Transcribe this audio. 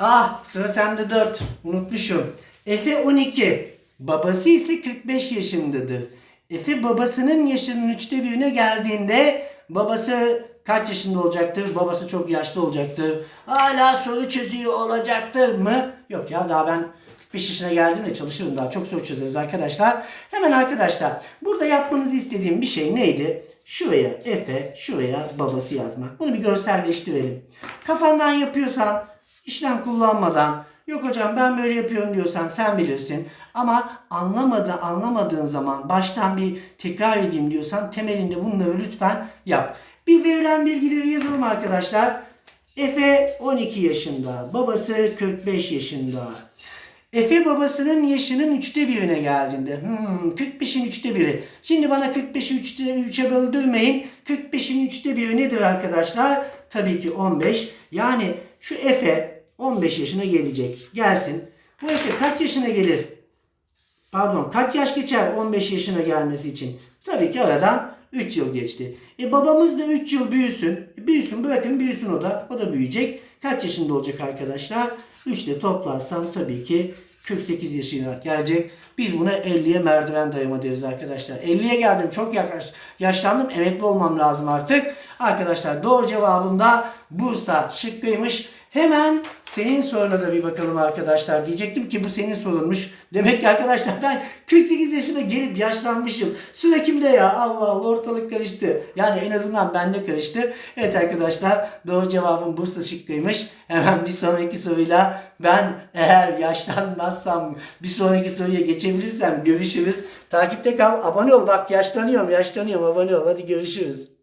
Ah sıra sende 4. Unutmuşum. Efe 12. Babası ise 45 yaşındadır. Efe babasının yaşının üçte birine geldiğinde babası kaç yaşında olacaktır? Babası çok yaşlı olacaktır. Hala soru çözüyor olacaktır mı? Yok ya daha ben 45 yaşına geldiğimde çalışırım daha çok soru çözeriz arkadaşlar. Hemen arkadaşlar burada yapmanızı istediğim bir şey neydi? Şuraya Efe, şuraya babası yazmak. Bunu bir görselleştirelim. Kafandan yapıyorsan işlem kullanmadan yok hocam ben böyle yapıyorum diyorsan sen bilirsin. Ama anlamadı anlamadığın zaman baştan bir tekrar edeyim diyorsan temelinde bunları lütfen yap. Bir verilen bilgileri yazalım arkadaşlar. Efe 12 yaşında, babası 45 yaşında. Efe babasının yaşının üçte birine geldiğinde. Hmm, 45'in üçte biri. Şimdi bana 45'i üçte, üçe böldürmeyin. 45'in üçte biri nedir arkadaşlar? Tabii ki 15. Yani şu Efe 15 yaşına gelecek. Gelsin. Bu Efe kaç yaşına gelir? Pardon kaç yaş geçer 15 yaşına gelmesi için? Tabii ki aradan 3 yıl geçti. E babamız da 3 yıl büyüsün. E, büyüsün bırakın büyüsün o da. O da büyüyecek. Kaç yaşında olacak arkadaşlar? 3 ile toplarsam tabii ki 48 yaşına gelecek. Biz buna 50'ye merdiven dayama deriz arkadaşlar. 50'ye geldim çok yaklaş, yaşlandım emekli olmam lazım artık. Arkadaşlar doğru cevabım da Bursa şıkkıymış. Hemen senin soruna da bir bakalım arkadaşlar. Diyecektim ki bu senin sorunmuş. Demek ki arkadaşlar ben 48 yaşına gelip yaşlanmışım. Sıra kimde ya? Allah Allah ortalık karıştı. Yani en azından bende karıştı. Evet arkadaşlar doğru cevabım Bursa şıkkıymış. Hemen bir sonraki soruyla ben eğer yaşlanmazsam bir sonraki soruya geçebilirsem görüşürüz. Takipte kal. Abone ol. Bak yaşlanıyorum yaşlanıyorum. Abone ol. Hadi görüşürüz.